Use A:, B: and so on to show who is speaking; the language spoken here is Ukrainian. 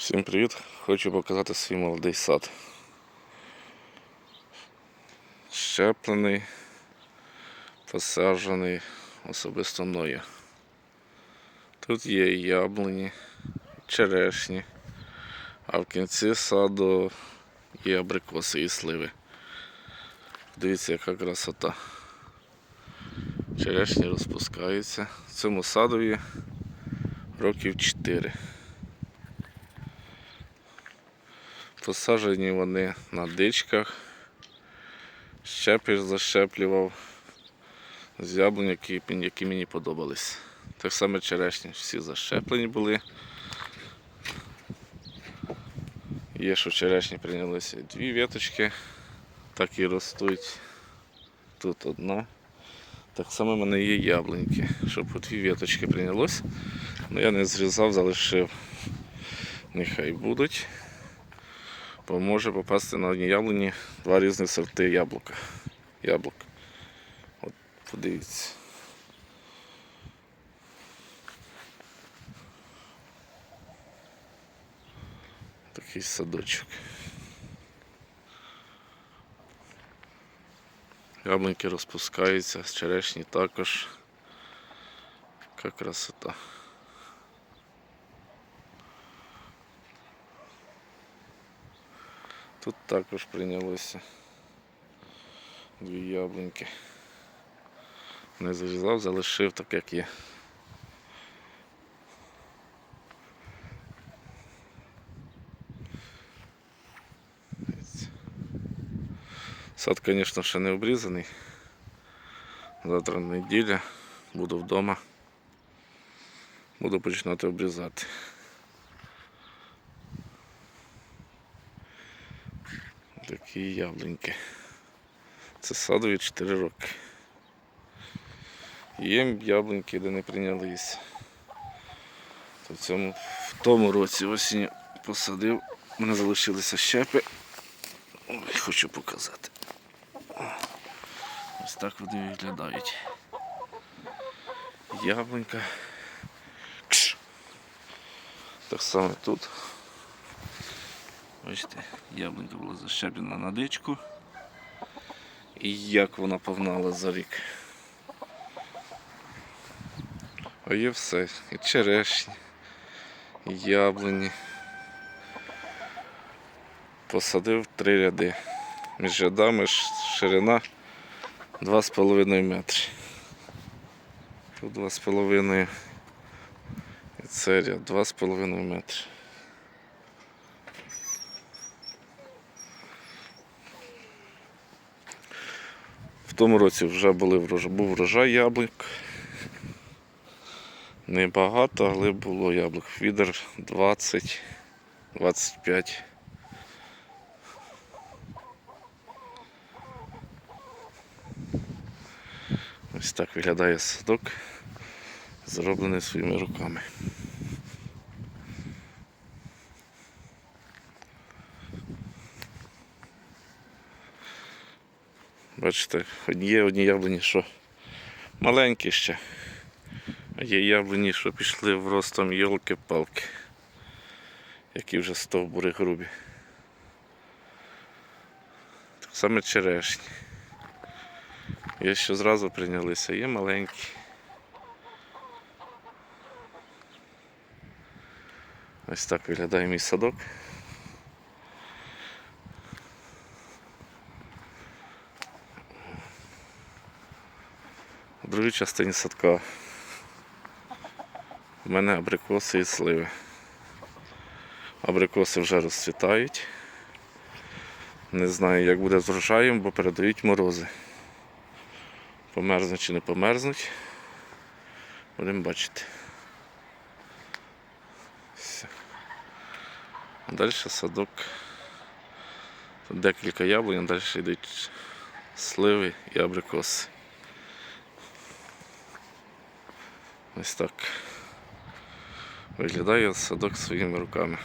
A: Всім привіт! Хочу показати свій молодий сад. Щеплений, посаджений особисто мною. Тут є яблуні, черешні, а в кінці саду є абрикоси і сливи. Дивіться, яка красота. Черешні розпускаються. Цьому садові років 4. Посаджені вони на дичках. Щепиш защеплював з яблунь, які, які мені подобались. Так само черешні, всі защеплені були. Є, що черешні прийнялися дві віточки, так і ростуть. Тут одна. Так само в мене є яблуньки, щоб по дві віточки прийнялось. Ну я не зрізав, залишив. Нехай будуть може попасти на одній яблуні два різні сорти яблука. Яблук. От подивіться. Такий садочок. Яблуньки розпускаються, черешні також. Яка красота. Тут також прийнялося дві яблуньки. Не зрізав, залишив так, як є. Сад, звісно, ще не обрізаний. Завтра неділя, буду вдома. Буду починати обрізати. Такі яблуньки. Це садові 4 роки. Є яблуньки, де не прийнялись. В цьому в тому році осінню посадив, у мене залишилися щепи. Ой, хочу показати. Ось так вони виглядають. Яблунька. Так само тут. Бачите, яблунька була защеплена на дичку. І як вона погнала за рік. А є все. І черешні, і яблуні. Посадив три ряди. Між рядами ширина 2,5 метри. Тут 2,5 і це ряд 2,5 метри. Тому році вже були врожай, був врожай яблук. Небагато, але було яблук. Відер 20, 25. Ось так виглядає садок, зроблений своїми руками. Бачите, є одні яблуні, що маленькі ще, а є яблуні, що пішли в ростом йолки-палки, які вже стовбури грубі. Так саме черешні. Є що зразу прийнялися, є маленькі. Ось так виглядає мій садок. В другій частині садка в мене абрикоси і сливи. Абрикоси вже розцвітають. Не знаю, як буде з врожаєм, бо передають морози. Померзнуть чи не померзнуть. Будемо бачити. Все. Далі садок. Тут декілька яблунь, а далі йдуть сливи і абрикоси. Ось так виглядає садок своїми руками.